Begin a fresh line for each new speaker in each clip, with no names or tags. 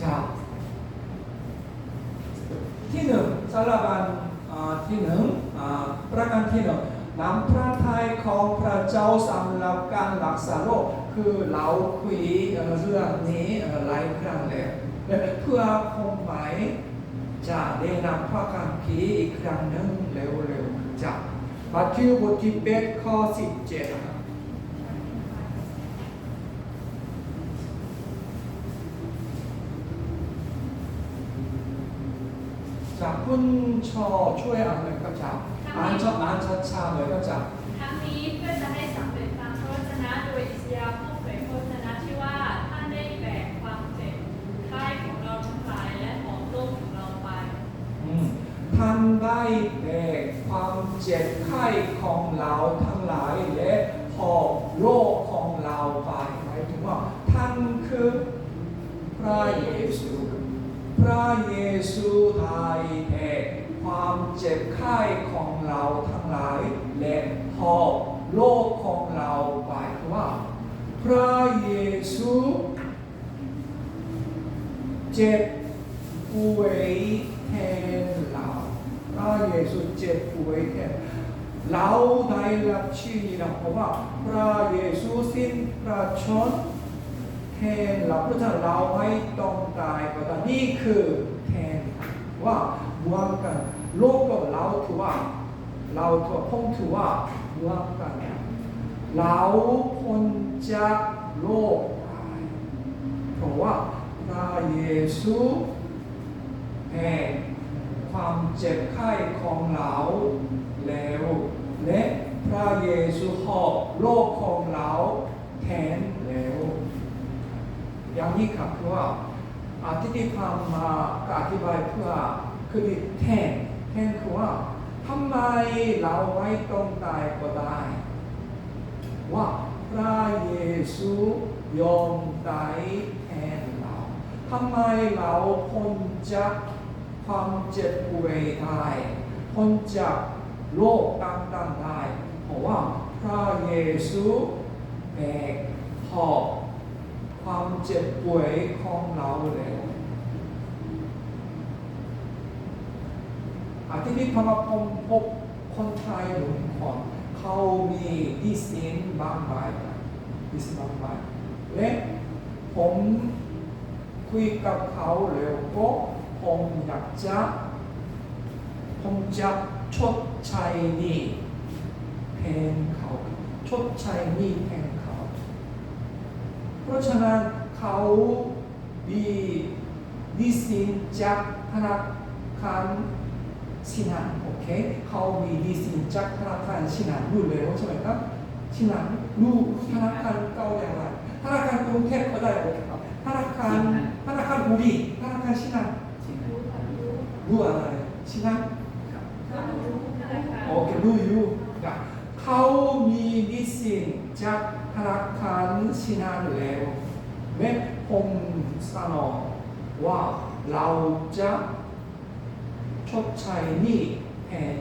자ที่หนึ่งสารบัญที่หนึ่งประการที่หนึ่งน้ำพระทัยของพระเจ้าสำหรับการรักษาโรคคือเราคุยเรื่องนี้หลายครั้งแล้วเพื่อคงหมายจะได้นำพระคัมภีร์อีกครั้งหนึ่งเร็วๆจ้ะมัที่วบทที่8ข้อ17 อ่านช้าๆหน่อยครับจาก
ทั้งนี้เพื่อจะให้สำเร็จตามพระวจนะโดยอิสยาห์ผู้เผยพระวจนะที่ว่าท่านได้แบกความเจ็บไข้ของเราทั้งหลายและหอบโรคของเราไป
อืมท่านได้แบกความเจ็บไข้ของเราทั้งหลายและหอบโรคของเราไปหมายถึงว่าท่านคือพระเยซูพระเยซูได้แบกความเจ็บไข้ของเราทั้งหลาย และหอบโรคของเราไปว่า พระเยซูเจ็บป่วยแทนเราพระเยซูเจ็บป่วยแทนเราได้รับชีวิตนะเพราะว่าพระเยซูสิ้นพระชนม์ แทนเราพราะฉะนั้นเราไม่ต้องตายก็ได้นี่คือแทนว่าเหมือนกันโลกกับเราถือว่า เราถือว่าผมถือว่าเหมือนกันเราพ้นจากโลกร้ายเพราะว่าพระเยซูแห่งความเจ็บไข้ของเราแล้วและพระเยซูหอบโลกของเราแทน อย่างนี้ครับคือว่าอาทิตย์ที่ผ่านมาก็อธิบายเพื่อคือแทนแทนคือว่าทำไมเราไม่ต้องตายก็ได้ ว่าพระเยซูยอมตายแทนเราทำไมเราพ้นจากความเจ็บป่วยได้พ้นจากโรคต่างๆได้เพราะว่าพระเยซูแบก เจ็บป่วยของเราแล้วอาทิตย์ที่พมาพมพบคนไทยหนึ่งคนเขามีดิสนีย์บางใบดิสนีย์บางใบและผมคุยกับเขาแล้วก็ผมอยากจะผมจะชดใช้นี้แทนเขาชดใช้นี้แทนเขา เพราะฉะนั้น เขาดีดิสินจากธนาคารชินันโอเคเขามีดิสินจากธนาคารชินันอยู่แล้วใช่ไหมครับชินันรู้ธนาคารเก่าอย่างไรธนาคารกรุงเทพก็ได้โอเคครับธนาคารธนาคารบุรีธนาคารชินัน
รู้ค่ะรู้
รู้อะไรชินัน
ก็รู้นะคะ
โอเครู้อยู่นะเขามีดิสินจากธนาคารชินันแล้ว แม้ผมสนองว่าเราจะชดใช้หนี้แทน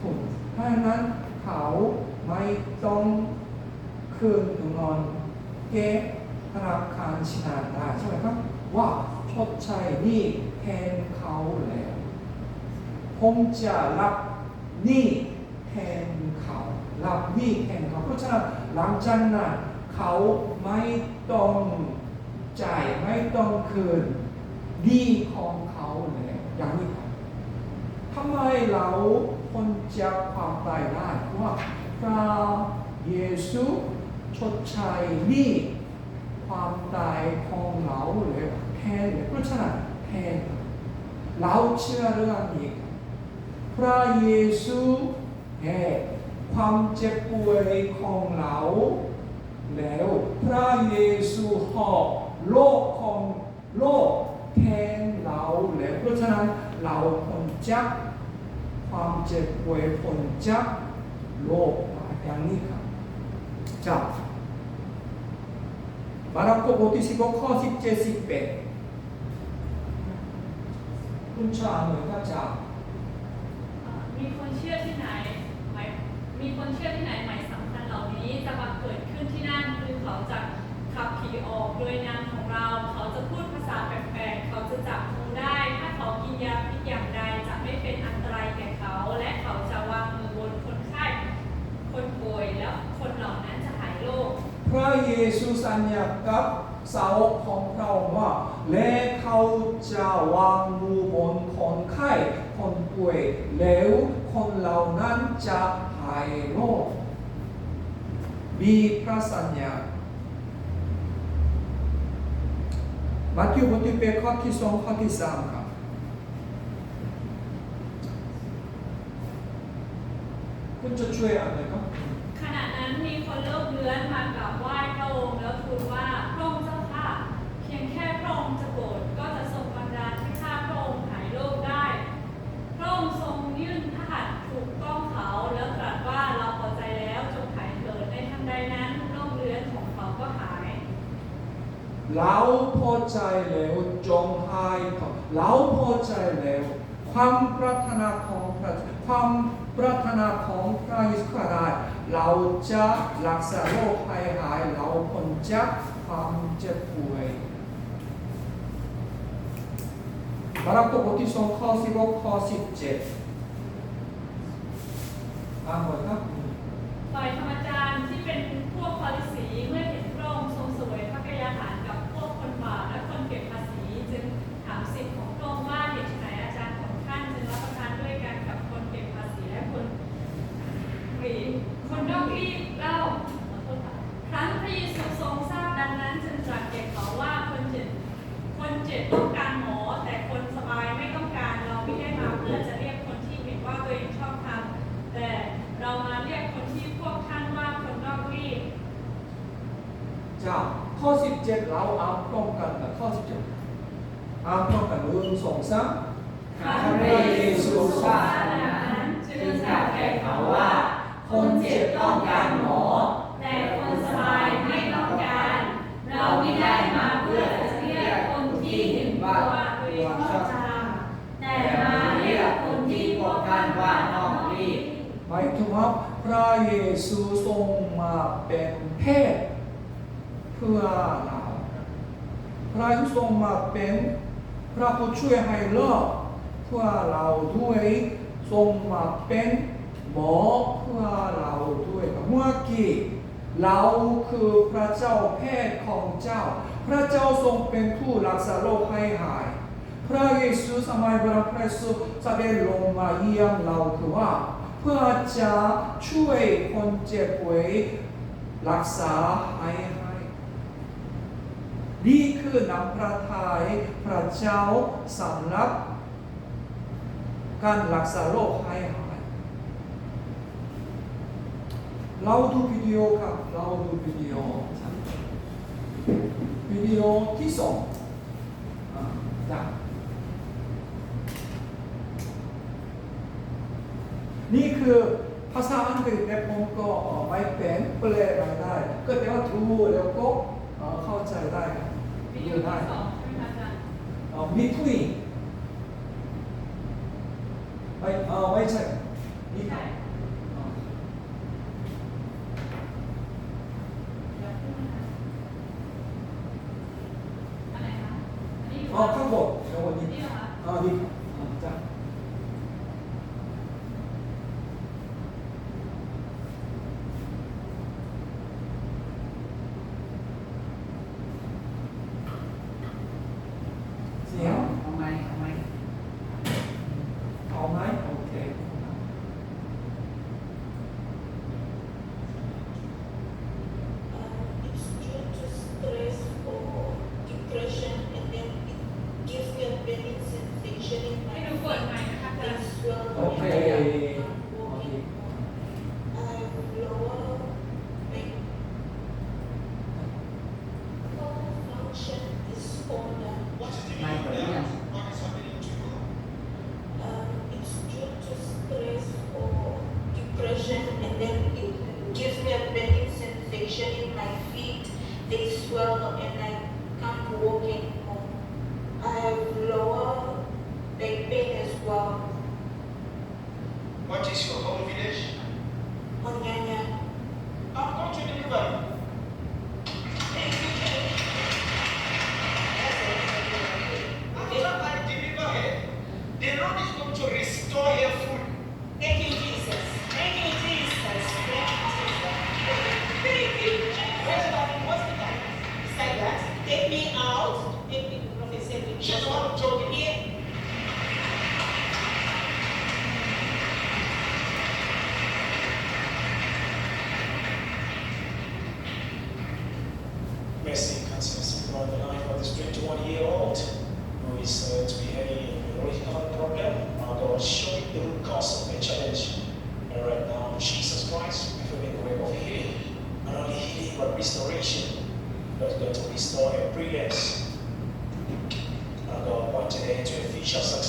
คุณเพราะนั้นเขาไม่ต้องคืนเงินแก่ธนาคารชินันได้ใช่ไหมครับ ว่าชดใช้หนี้แทนเขาแล้วผมจะรับหนี้แทนเขารับหนี้แทนเขาเพราะฉะนั้นหลังจากนั้นเขาไม่ต้อง จ่ายไม่ต้องคืนหนี้ของเขาแล้วอย่างนี้ครับทำไมเราพ้นจาความตายได้เพราะว่าพระเยซูชดใช้หนี้ความตายของเราแล้วแทนเลยเพราะฉะนั้นแทนเราเชื่อเรื่องนี้พระเยซูแห่ความเจ็บป่วยของเราแล้วพระเยซูหอบ โลกของโลกแทนเราแล้วเพราะฉะนั้นเราพ้นจากความเจ็บป่วยพ้นจากโลกอย่างนี้ครับจากมาระโกบทที่16ข้อ17 18คุณชาหน่อยครับจาก
มีคนเชื่อที่ไหนหมายมีคนเชื่อที่ไหนหมายสำคัญเหล่านี้จะบังเกิดขึ้นที่นั่นคือเขาจะค ขับผี ออกโดยนามของเรา เขาจะพูดภาษาแปลกๆ เขาจะจับงูได้ ถ้าเขากินยาพิษอย่างใดจะไม่เป็นอันตรายแก่เขา และเขาจะวางมือบนคนไข้ คนป่วยแล้วคนเหล่านั้นจะหายโรค
พระเยซูสัญญากับสาวกของเราว่าและเขาจะวางมือบนคนไข้ คนป่วยแล้วคนเหล่านั้นจะหายโรค มีพระสัญญา มัทธิวบทที่แปดข้อที่สองข้อที่สามครับคุณจะช่วยอ่านไหมครับ
ขณะนั้นมีคนโลกเลื้อนมากราบไหว้พระองค์แล้วทูลว่าพระองค์เจ้าค่ะเพียงแค่พระองค์ เราพอใจแล้วจงให้
เขาเราพอใจแล้ว ความปรารถนาของพระความปรารถนาของพระยซูคริสต์ได้เราจะรักษาโรคให้หายเราพ้นจากความเจ็บป่วยมาระกบทที่สองข้อสิบหกข้อสิบเจ็ดอ่านหมดครับ
ส่งสองสาม
ข้าพระเย
ซูทราบดังนั้นจึงตรัสแก่เขาว่า คนเจ็บต้องการหมอ แต่คนสบายไม่ต้องการ เราไม่ได้มาเพื่อจะเรียกคนที่เห็นว่า
ตัวชอบ
แต่มาเรียกคนที่พวกท่านว่านอกรีด
หมายถึงว่าพระเยซูทรงมาเป็นเพศเพื่อเราพระเยซูทรงมาเป็น พระผู้ช่วยให้รอดเพื่อเราด้วยทรงมาเป็นหมอเพื่อเราด้วยเมื่อกี้เราคือพระเจ้าแพทย์ของเจ้า พระเจ้าทรงเป็นผู้รักษาโรคให้หาย พระเยซูสมัยพระพระเยซูเด็จลงมาเยี่ยมเราคือว่า เพื่อจะช่วยคนเจ็บป่วยรักษาให้ นี่คือน้ำพระทัยพระเจ้าสำหรับ การรักษาโรคให้หาย เราดูวิดีโอครับ เราดูวิดีโอ วิดีโอที่สองอ่าจ้ะนี่คือภาษาอังกฤษเนี่ผมก็ไม่เป็นแปลไม่ได้ ก็แต่ว่าดูแล้วก็เอ่อเข้าใจได้ครับำ
วิดีโอที่สองใช่ไหมคะอาจารย์
เอ่อ between ไม่เออไม่ใช่นี่
shall succeed.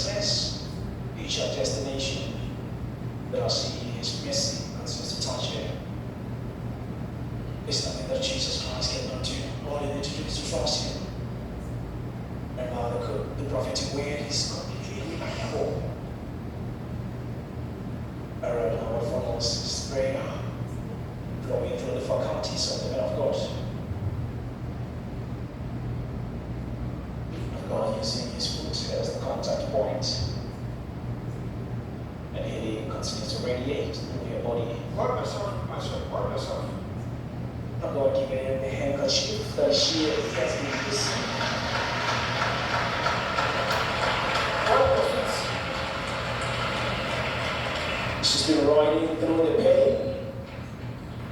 She's been riding through the pain,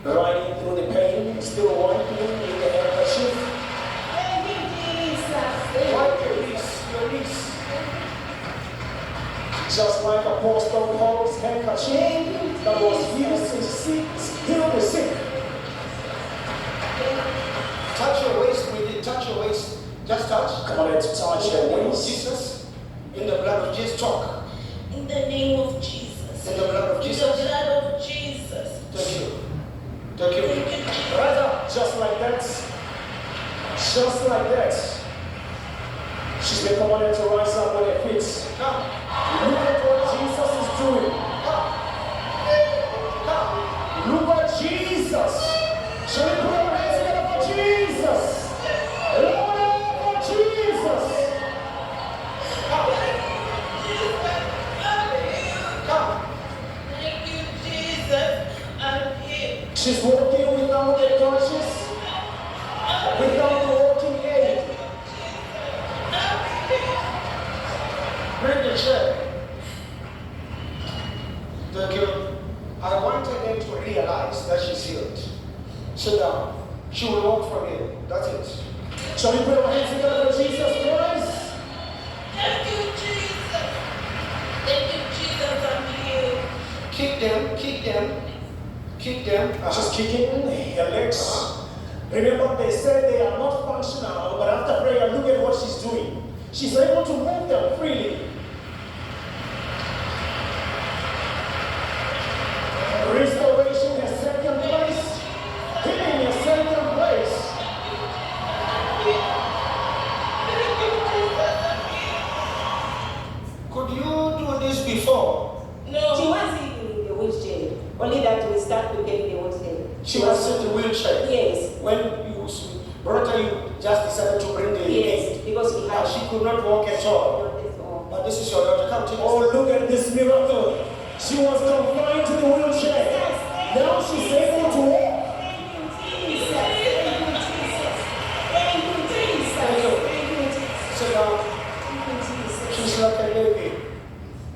riding through the pain, still wiping in the handkerchief.
Thank you, Jesus.
Wipe your wrist, your wrist. Just like a Apostle Paul's handkerchief that was used to sick, heal the sick.
Touch your waist with it. Touch your waist. Just touch.
Come on, let's touch your waist.
Jesus. In the blood of Jesus. Talk.
In the name of Jesus.
In the blood of
In the
Jesus.
blood of Jesus.
Thank you. Thank you.
Thank you, Jesus.
Rise up, just like that. Just like that. She's been commanded to rise up on her feet.
Come.
Look at what Jesus is doing. Look at Jesus. Shall
X1
She's able to move them freely.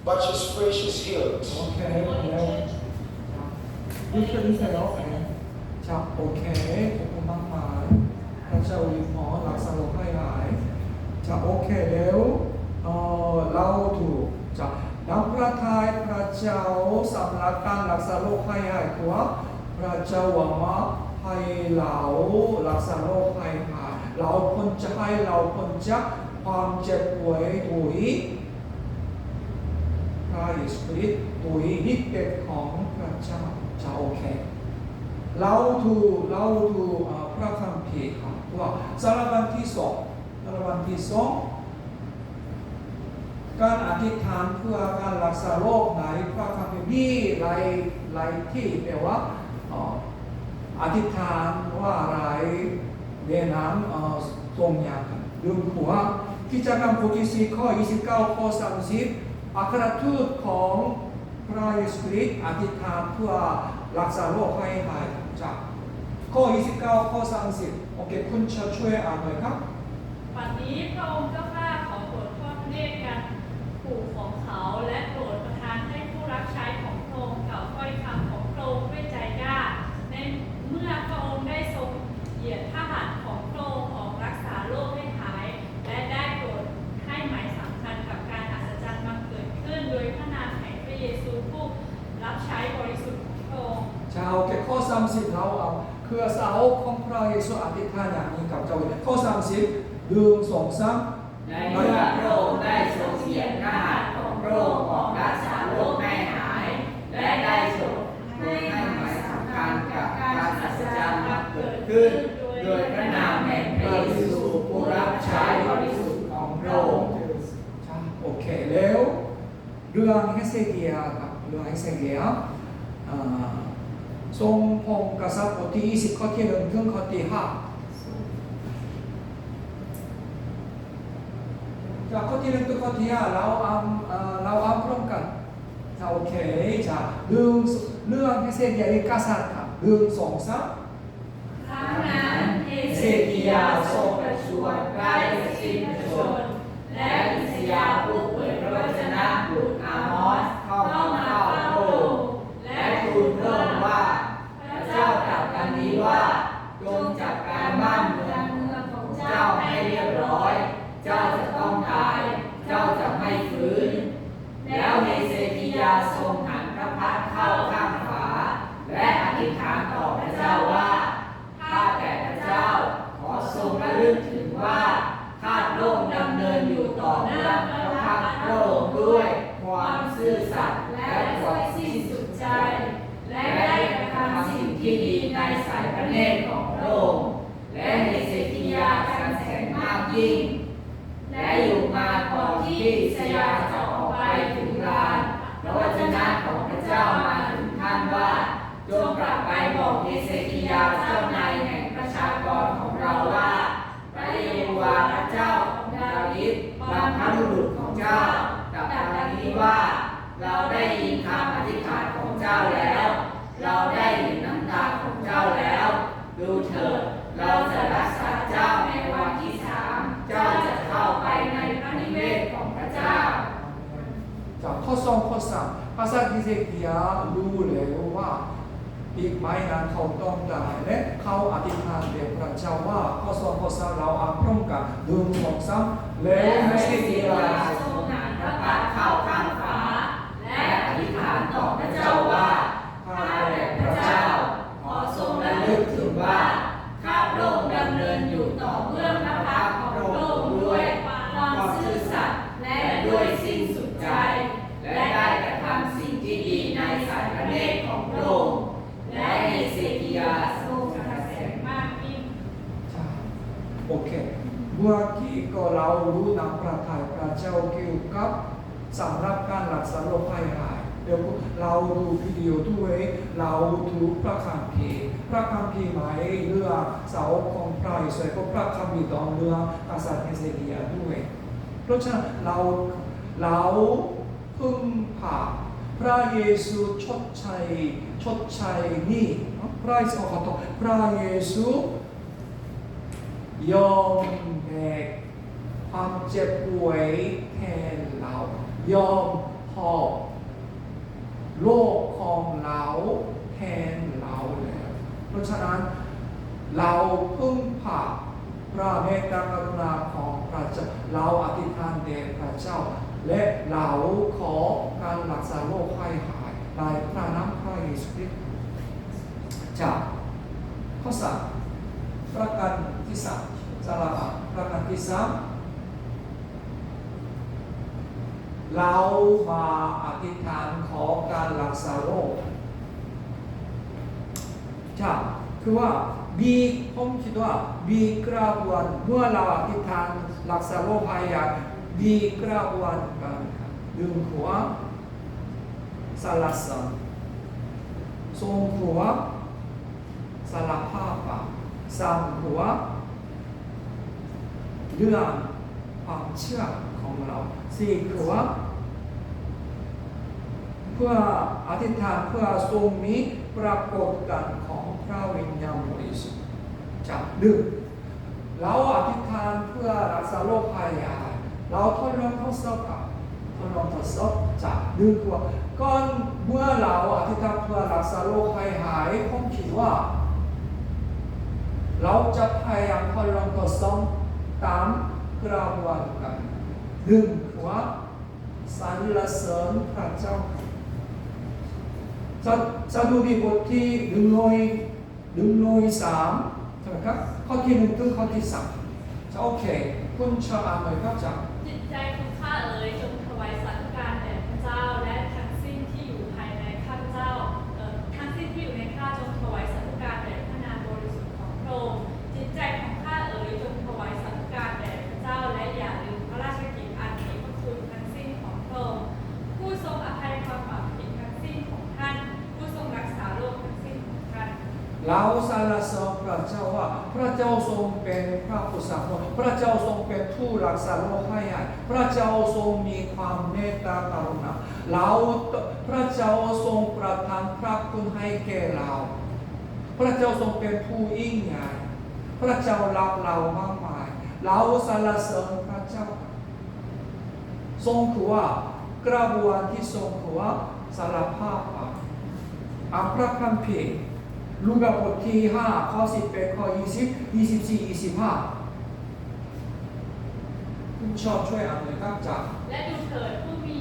but
she's
free,
she's healed. Okay. Yeah. โอเคข
อบมากพระเจ้าอวิหอรักษาโรคให้หายจะโอเคแล้วเออเราถูกจะน้ำพระทัยพระเจ้าสำหรับการรักษาโรคให้หายตัวพระเจ้าหวังว่าให้เรารักษาโรคให้หายเราคนจะให้เราคนจะความเจ็บป่วยถุย พระเยซูคริต์ตัวนิเป็นของพระเจ้าจะโอเค เราดูเราดูพระคัมภีร์ครับว่าสารบัญที่สองสารบัญที่สองการอธิษฐานเพื่อการรักษาโรคในพระคัมภีร์มีหลายหลายที่แปลว่าอธิษฐานว่าอะไรเรียนน้ำเอ่อตรงอย่างกันดึงหัวกิจกรรมบทที่สี่ข้อ 29 ข้อ 30 อัครทูตของพระเยซูคริสต์อธิษฐานเพื่อรักษาโรคให้หายจากข้อ 29 ข้อ 30 โอเค คุณจะช่วยอ่านหน่อยครับ
ข
บัดนี้พระองค์เจ้าข้าขอโปรดทอดพระเนตรการ 30 เราเอาเครือเสา
ของพระเยซูอธิษฐานอย่างนี้กับเจ้าข้อ 30หนึ่งสองสาม
ในเมื่อพระองค์ได้ทรงเสียพระหาตถ์ของพระองค์ออกรักษาโรคให้หาย และได้ทรงให้หมายสำคัญกับการอัศจรรย์เกิดขึ้น โดยพระนามแห่งพระเยซูผู้รับใช้บริสุทธิ์ของพระองค์
โอเคแล้วเรื่องเฮเซเกียครับเรื่องเฮเซเกียอ่า ทรงพงกษัตริย์บทที่ 20 ข้อที่1ถึงข้อที่5จากข้อที่1ถึงข้อที่5เราอ่านอ่าเราอ่าร้อมกันโอเคจ้ะเรื่องเรื่องเฮเซเกียกษัตครับเรื่องสองสาม
ครั้งนั้นเฮ
เซเกี
ยาทร
ง
ป
ระ
ชวรใกล้สิ้นพระช
ช
น
น
และอิสยาห์ จง
กลับไปบอกเฮเซกิยาเจ้านายแห่งประชากรของเราว่า พระเยโฮวาห์พระเจ้าของดาวิดบรรพบุรุษของเจ้าตรัสดังนี้ว่า เราได้ยินคำอธิษฐานของเจ้าแล้ว เราได้เห็นน้ำตาของเจ้าแล้ว ดูเถิดเราจะรักษาเจ้าในวันที่สามเจ้าจะเข้าไปในพระนิเวศของพระเจ้า
자, ข้อสองข้อสามกษัตริย์ฮิเซกียารู้แล้วว่า อีกไม่นานเขาต้องตายและเขาอธิษฐานเดียวพระเจ้าว่าข้อสองข้อสามเราอาพร้อมกันหนึ่งสองสามแล้
และ
ว
เฮ
ฮิ
เซ
เซ
กิ
เกีย
ยาทรงหันพระพักเข้าข้างฝาและอธิษฐานต่อพระเจ้าว่าข้าแต่พระเจ้าขอทรงระลึกถึงว่าข้าพระองค์ดำเนินอยู่ต่อเบื้อ ก็เรารู้
นำพระทัยพระเจ้าเกี่ยวกับสำหรับการรักษาโรคภัยหายเดี๋ยวเราดูวิดีโอด้วยเราดูพระคัมภีร์พระคัมภีร์หมายเรื่องเสาของพระเยซูก็พระคัมภีร์ตอนเรื่องกษัตริย์เฮเซเกียด้วย เพราะฉะนั้นเราเราพึ่งพาพระเยซูชดใช้ชดใช้หนี่พระเยซูขอโทษพระเยซูยอมแบก ความเจ็บป่วยแทนเรา ยอมหอบโลกของเราแทนเราแล้วเพราะฉะนั้นเราพึ่งพาพระเมตตากรุณาของพระเจ้าเราอธิษฐานแด่พระเจ้า และเราขอการรักษาโรคให้หายในพระนามพระเยซูคริสต์จากข้อสามประการที่สามสารบประการที่สาม เรามาอธิษฐานขอการรักษาโรคจ้าคือว่าบีผมคิดว่าบีกระบวนเมื่อเราอธิษฐานรักษาโรคภัยยาบีกระบวนการดึงหัวสลัดสันทรงหัวสารภาพบาสามหัวเรื่องความเชื่อของเราสี่หัว พื่ออธิษฐานเพื่อทรงมีปรากฏการณ์ของพระวิญญาณบริสุทธิ์จากหนึ่งเราอธิษฐานเพื่อรักษาโรคภัยยาเราทดลองทดสอบกับทดลองทดสอบจากดึงตัวก่อนเมื่อเราอธิษฐานเพื่อรักษาโรคภัยหายผมคิดว่า เราจะพยายามทดลองทดสอบตามกระบวนการหนึ่งคือว่าสรรเสริญพระเจ้า จะดูดีบทที่หนึ่งร้อยหนึ่งร้อยสามใช่ไหมครับข้อที่หนึ่งถึงข้อที่สามจะโอเค คุณชอบอ่านไหมครับจ้ะ
จิตใจของข้าเอ๋ยจงถวายสัตย์การแด่พระเจ้า เราสรรเสริ
ญพระเจ้าว่า พระเจ้าทรงเป็นพระผู้สร้างโลกพระเจ้าทรงเป็นผู้รักษาโลกให้ใหญ่พระเจ้าทรงมีความเมตตากรุณาเราพระเจ้าทรงประทานพระคุณให้แก่เรา พระเจ้าทรงเป็นผู้ยิ่งใหญ่พระเจ้ารักเรามากมาย เราสรรเสริญพระเจ้า ทรงคือว่ากระบวนที่ทรงคือว่าสารภาพาอัพระคัมภีร์ ลูกาบทที่5ข้อ11ข้อ20 24 25คุณชอบช่วยอ่านเลยครับจาก
และดูเถิดผู้มี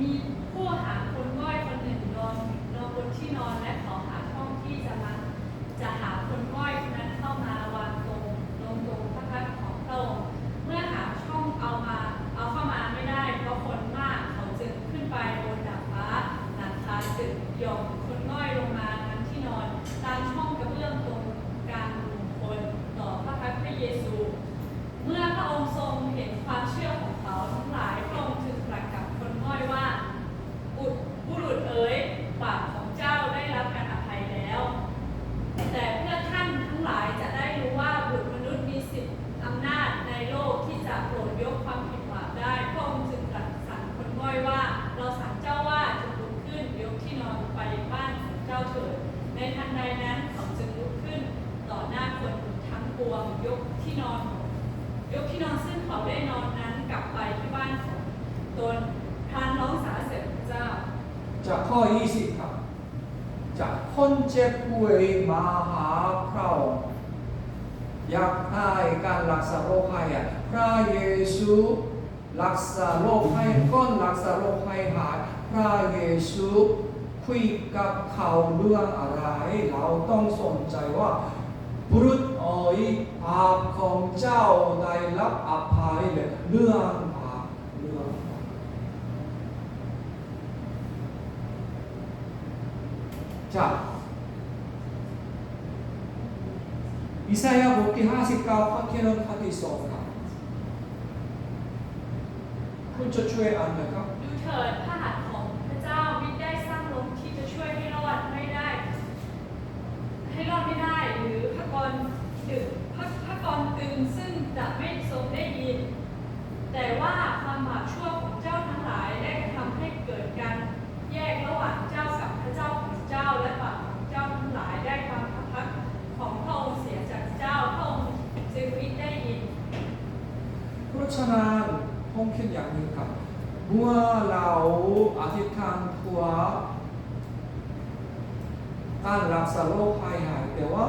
มีผู้หาคนง่อยคนหนึ่งนอนนอนบนที่นอนและ
20ครับ จากคนเจ็บป่วยมาหาพระองค์อยากได้การรักษาโรคให้พระเยซูรักษาโรคให้ก้อนรักษาโรคให้หาย พระเยซูคุยกับเขาเรื่องอะไร เราต้องสนใจว่าบุรุษเอ๋ยบาปของเจ้าได้รับอภัยเลยเรื่องบาปเรื่องบาปจากอิสยาห์บทที่59ข้อที่หนึ่งข้อที่ สองครับคุณจะช่วยอ่านไหมครับ
ดูเถิดพระหัตถ์ของพระเจ้ามิได้สร้างลมที่จะช่วยให้รอดไม่ได้ ให้รอดไม่ได้ หรือพระกรดึกพระพระกรตึงซึ่งจะไม่ทรงได้ยิน แต่ว่าความบาปชั่ว เจ้าและบาปของเจ้าทั้งหลายได้ความพระพักของพระองค์เสียจากเจ้าพระองค์จึงมิได้ยิน
เพราะฉะนั้นผมคิดอย่างนี้ครับเมื่อเราอธิษฐานเพื่อการรักษาโรคภัยหายแต่ว่า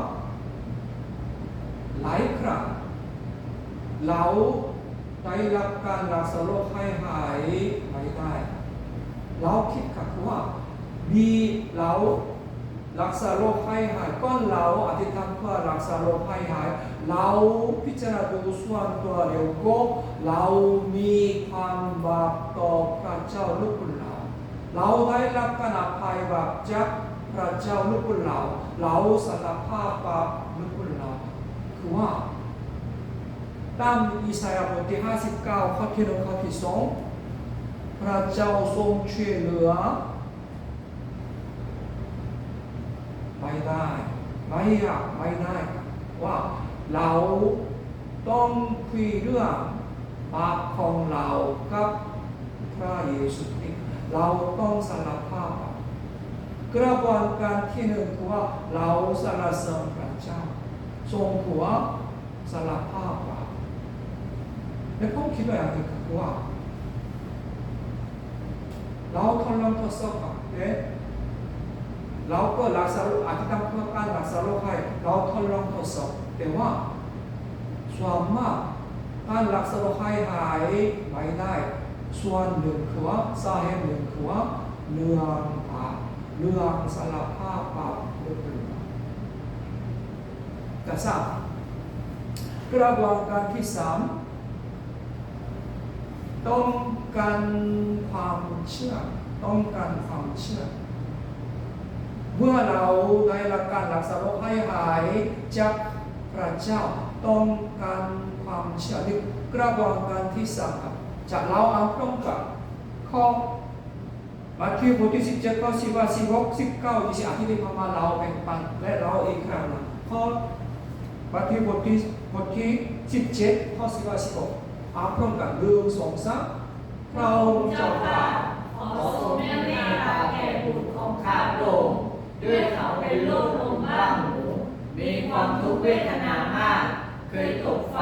หลายครั้งเรารัการักษาโรคภัยหายไม่ได้เราคิดกับว่ามีเรารักษาโรคภัยหายก้อนเราอธิษฐานเพื่อรักษาโรคภัยหายเราพิจารณาดูส่วนตัวเดียวก็เรามีความบาปต่อพระเจ้าลูกคุณเราเราได้รับการอภัยบาปจากพระเจ้าลูกคุณเราเราสารภาพบาปลูกคุณเราคือว่าตามอิสยาห์บทที่59ข้อที่หนึ่งข้อที่สองพระเจ้าทรงช่วยเหลือ ไม่ได้ ไม่อยากไม่ได้ ว่าเราต้องคุยเรื่องบาปของเรากับพระเยซูคริสต์เราต้องสารภาพกระบวนการที่หนึ่งคือว่าเราสารเสริญพระเจ้าทรงหัวสารภาพบาปและผมคิดว่าอย่างครับว่าเราทดลองทดสอบกับเอ๊ะ เราก็รักษาโรคอธิษฐานเพื่อการรักษาโรคให้เราทดลองทดสอบแต่ว่าส่วนมากการรักษาโรคให้หายไม่ได้ ส่วนหนึ่งคือว่าสาเหตุหนึ่งคือว่าเรื่องบาปเรื่องสารภาพบาปหรือเปล่าแต่ทราบกระบวนการที่สามต้องการความเชื่อต้องการความเชื่อ เมื่อเราได้รับการรักษาโรคให้หายจากพระเจ้าต้องการความเชื่อนี่กระบวนการที่สามครับจากเราเอาพร้อมกับข้อมาคิวบทที่สิบเจ็ดข้อสิบว่าสิบหกสิบเก้ายี่สิบอธิบายมาเราแบ่งปันและเราเองครับนะข้อมาคิวบทที่บทที่สิบเจ็ดข้อสิบว่าสิบหกเอาพร้อมกับเรื่องสองสามเรา
เจ้า
เจ้า
ค่ะ
ค่ะ
ขอทรงเมตตาแก่บุตรของข้าพระองค์ ด้วยเขาเป็นโรคลมบ้าหมูมีความทุกข์เวทนามาก เคยตกไฟ